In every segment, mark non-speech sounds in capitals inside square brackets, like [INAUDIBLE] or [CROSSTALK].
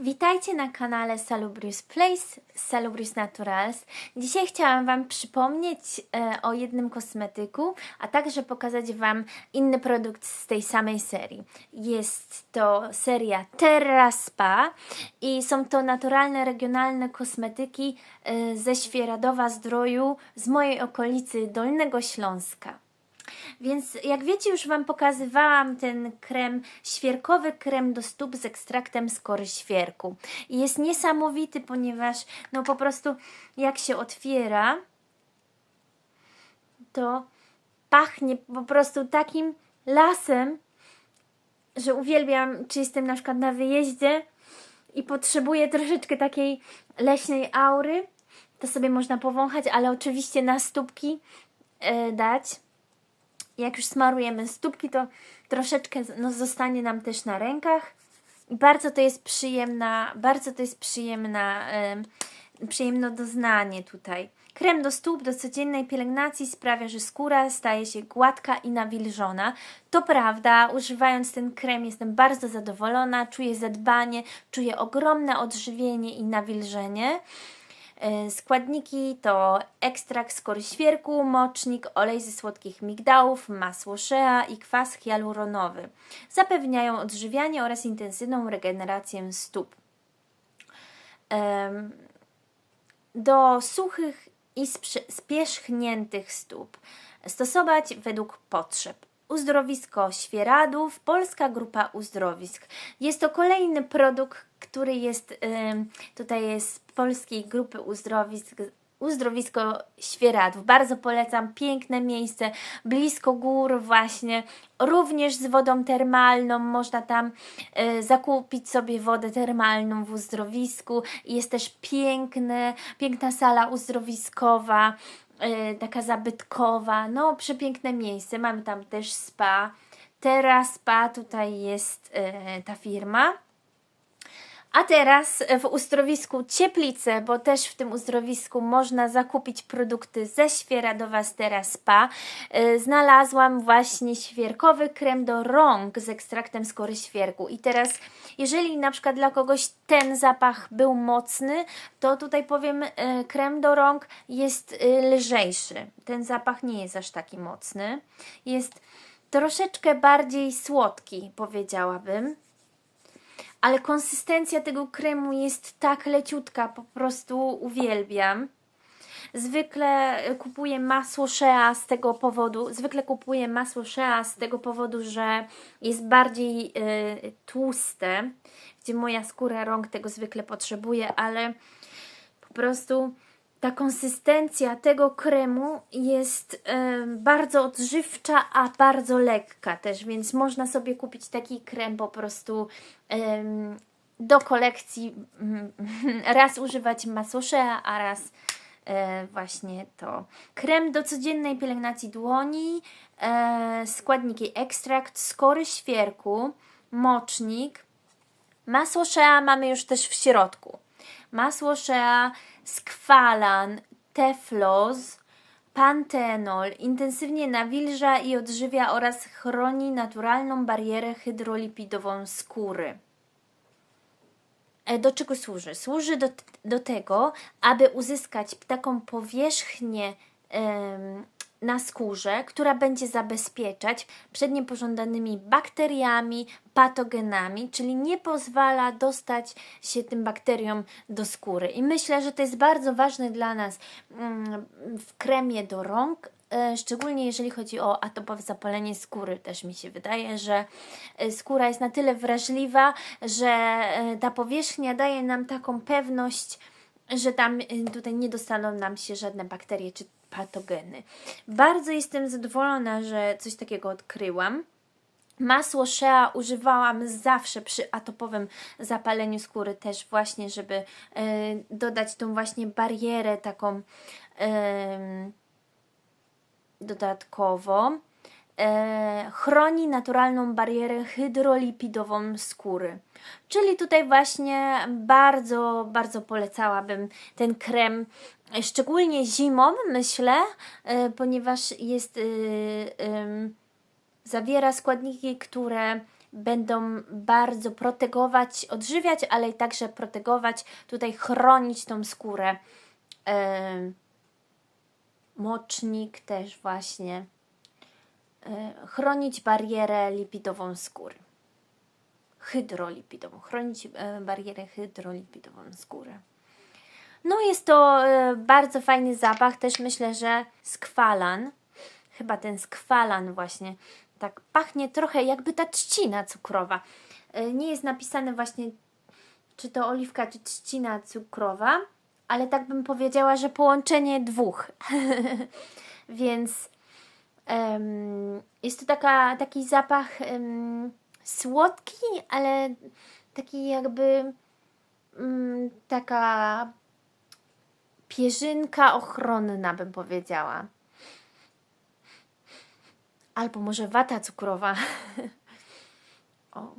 Witajcie na kanale Salubrious Place, Salubrious Naturals. Dzisiaj chciałam Wam przypomnieć e, o jednym kosmetyku, a także pokazać Wam inny produkt z tej samej serii. Jest to seria Terra Spa i są to naturalne, regionalne kosmetyki e, ze Świeradowa Zdroju z mojej okolicy Dolnego Śląska. Więc jak wiecie, już Wam pokazywałam ten krem, świerkowy krem do stóp z ekstraktem skory świerku. I jest niesamowity, ponieważ no po prostu jak się otwiera, to pachnie po prostu takim lasem, że uwielbiam, czy jestem na przykład na wyjeździe i potrzebuję troszeczkę takiej leśnej aury, to sobie można powąchać, ale oczywiście na stópki e, dać jak już smarujemy stópki, to troszeczkę no, zostanie nam też na rękach. I bardzo to jest przyjemna, bardzo to jest przyjemna, em, przyjemne doznanie tutaj. Krem do stóp do codziennej pielęgnacji sprawia, że skóra staje się gładka i nawilżona. To prawda, używając ten krem jestem bardzo zadowolona, czuję zadbanie, czuję ogromne odżywienie i nawilżenie. E, Składniki to ekstrakt skory świerku, mocznik, olej ze słodkich migdałów, masło shea i kwas hialuronowy. Zapewniają odżywianie oraz intensywną regenerację stóp. Do suchych i spierzchniętych stóp stosować według potrzeb. Uzdrowisko Świeradów, Polska Grupa Uzdrowisk. Jest to kolejny produkt, który jest tutaj jest z Polskiej Grupy Uzdrowisk. Uzdrowisko Świeradów. Bardzo polecam. Piękne miejsce, blisko gór właśnie. Również z wodą termalną. Można tam y, zakupić sobie wodę termalną w uzdrowisku. Jest też piękne, piękna sala uzdrowiskowa y, taka zabytkowa, no przepiękne miejsce, mamy tam też spa, teraz spa, tutaj jest y, ta firma. A teraz w uzdrowisku Cieplice, bo też w tym uzdrowisku można zakupić produkty ze Świeradowa z Teraz Spa. Y, Znalazłam właśnie świerkowy krem do rąk z ekstraktem skory świerku. I teraz, jeżeli na przykład dla kogoś ten zapach był mocny, to tutaj powiem, y, krem do rąk jest y, lżejszy. Ten zapach nie jest aż taki mocny. Jest troszeczkę bardziej słodki, powiedziałabym ale konsystencja tego kremu jest tak leciutka, po prostu uwielbiam. Zwykle kupuję masło Shea z tego powodu, zwykle kupuję masło Shea z tego powodu, że jest bardziej y, tłuste, gdzie moja skóra rąk tego zwykle potrzebuje, ale po prostu ta konsystencja tego kremu jest em, bardzo odżywcza, a bardzo lekka też, więc można sobie kupić taki krem po prostu do kolekcji. mm, [LAUGHS] Raz używać masło Shea, a raz e, właśnie to. Krem do codziennej pielęgnacji dłoni, e, składniki ekstrakt skory świerku, mocznik, Masło Shea mamy już też w środku. Masło Shea, skwalan, teflos, pantenol intensywnie nawilża i odżywia oraz chroni naturalną barierę hydrolipidową skóry. E, Do czego służy? Służy do, do tego, aby uzyskać taką powierzchnię em, na skórze, która będzie zabezpieczać przed niepożądanymi bakteriami, patogenami, czyli nie pozwala dostać się tym bakteriom do skóry. I myślę, że to jest bardzo ważne dla nas mm, w kremie do rąk, e, szczególnie jeżeli chodzi o atopowe zapalenie skóry. Też mi się wydaje, że e, skóra jest na tyle wrażliwa, że e, ta powierzchnia daje nam taką pewność, że tam tutaj nie dostaną nam się żadne bakterie czy patogeny. Bardzo jestem zadowolona, że coś takiego odkryłam. Masło Shea używałam zawsze przy atopowym zapaleniu skóry też właśnie, żeby e, dodać tą właśnie barierę taką em, dodatkowo. E, chroni naturalną barierę hydrolipidową skóry. Czyli tutaj właśnie bardzo, bardzo polecałabym ten krem, e, szczególnie zimą, myślę, e, ponieważ jest, y, ym, zawiera składniki, które będą bardzo protegować, odżywiać, ale także protegować, tutaj chronić tą skórę. Em, mocznik też właśnie. E, chronić barierę lipidową skóry. Hydrolipidową. Chronić e, barierę hydrolipidową skóry. No jest to e, bardzo fajny zapach. Też myślę, że skwalan. Chyba ten skwalan właśnie. Tak pachnie trochę jakby ta trzcina cukrowa. Nie jest napisane właśnie czy to oliwka, czy trzcina cukrowa, ale tak bym powiedziała, że połączenie dwóch. [LAUGHS] Więc jest to taka, taki zapach słodki, ale taki jakby mm, taka pierzynka ochronna, bym powiedziała. Albo może wata cukrowa. [LAUGHS] o.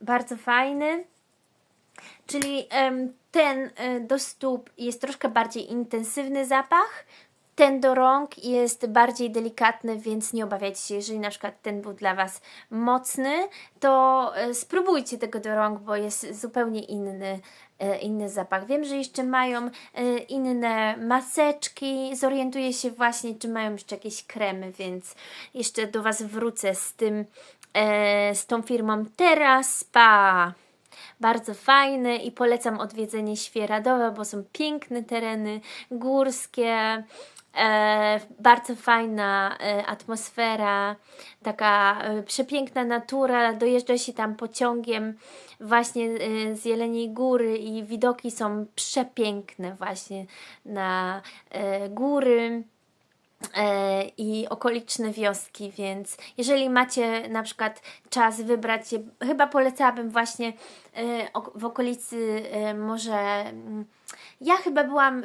Bardzo fajny. Czyli ten e, do stóp jest troszkę bardziej intensywny zapach. Ten do rąk jest bardziej delikatny, więc nie obawiajcie się, jeżeli na przykład ten był dla Was mocny, to e, spróbujcie tego do rąk, bo jest zupełnie inny, e, inny zapach. Wiem, że jeszcze mają e, inne maseczki, zorientuję się właśnie, czy mają jeszcze jakieś kremy, więc jeszcze do Was wrócę z tym, z tą firmą Teraz Spa bardzo fajny i polecam odwiedzenie Świeradowa, bo są piękne tereny górskie, e, bardzo fajna e, atmosfera, taka e, przepiękna natura, dojeżdża się tam pociągiem właśnie e, z Jeleniej Góry i widoki są przepiękne właśnie na e, góry i okoliczne wioski, więc jeżeli macie na przykład czas wybrać się, chyba polecałabym właśnie e, w okolicy e, może, mm, ja chyba byłam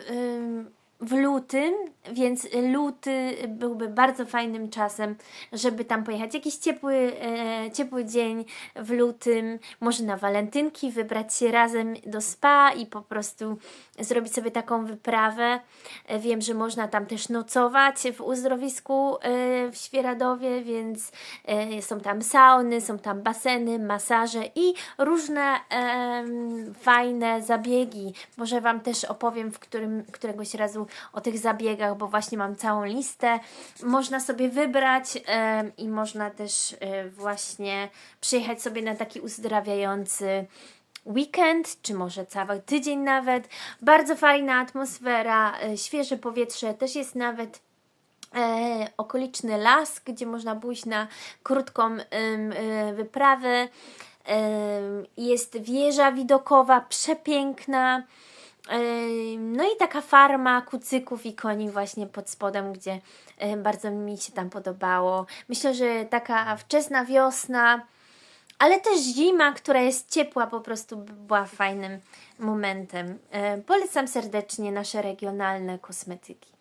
w lutym, więc luty byłby bardzo fajnym czasem, żeby tam pojechać. Jakiś ciepły, e, ciepły dzień w lutym, może na walentynki, wybrać się razem do spa i po prostu zrobić sobie taką wyprawę. E, Wiem, że można tam też nocować w uzdrowisku e, w Świeradowie, więc e, są tam sauny, są tam baseny, masaże i różne fajne zabiegi. Może Wam też opowiem w którym, któregoś razu o tych zabiegach, bo właśnie mam całą listę. Można sobie wybrać i można też właśnie przyjechać sobie na taki uzdrawiający weekend, czy może cały tydzień nawet. Bardzo fajna atmosfera, e, świeże powietrze, też jest nawet e, okoliczny las, gdzie można pójść na krótką e, wyprawę. Jest wieża widokowa, przepiękna. No i taka farma kucyków i koni właśnie pod spodem, gdzie bardzo mi się tam podobało. Myślę, że taka wczesna wiosna, ale też zima, która jest ciepła, po prostu by była fajnym momentem. E, Polecam serdecznie nasze regionalne kosmetyki.